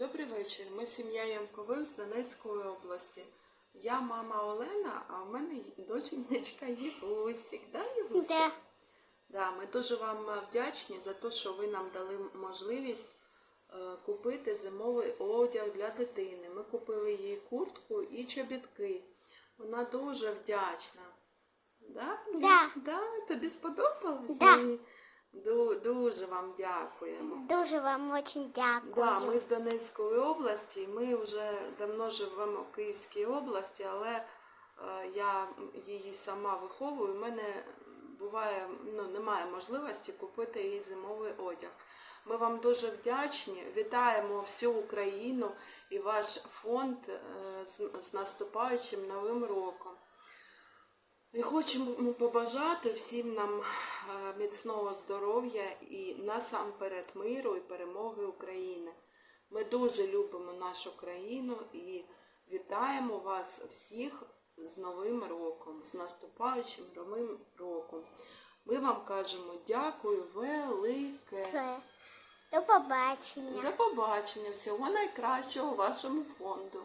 Добрий вечір. Ми сім'я Ямкових з Донецької області. Я мама Олена, а в мене доченька Євусік. Да, Євусік? Да. Да, ми дуже вам вдячні за те, що ви нам дали можливість е, купити зимовий одяг для дитини. Ми купили їй куртку і чобітки. Вона дуже вдячна. Да? Да. Да? Тобі сподобалось? Да. Ду- дуже вам дякуємо. Дуже вам очень дякую. Да, ми з Донецької області. Ми вже давно живемо в Київській області, але е, я її сама виховую. У мене буває, ну, немає можливості купити їй зимовий одяг. Ми вам дуже вдячні. Вітаємо всю Україну і ваш фонд е, з наступаючим новим роком. І хочемо побажати всім нам е, міцного здоров'я і насамперед миру і перемоги України. Ми дуже любимо нашу країну і вітаємо вас всіх з Новим роком, з наступаючим новим роком. Ми вам кажемо дякую велике. До побачення. До побачення, всього найкращого вашому фонду.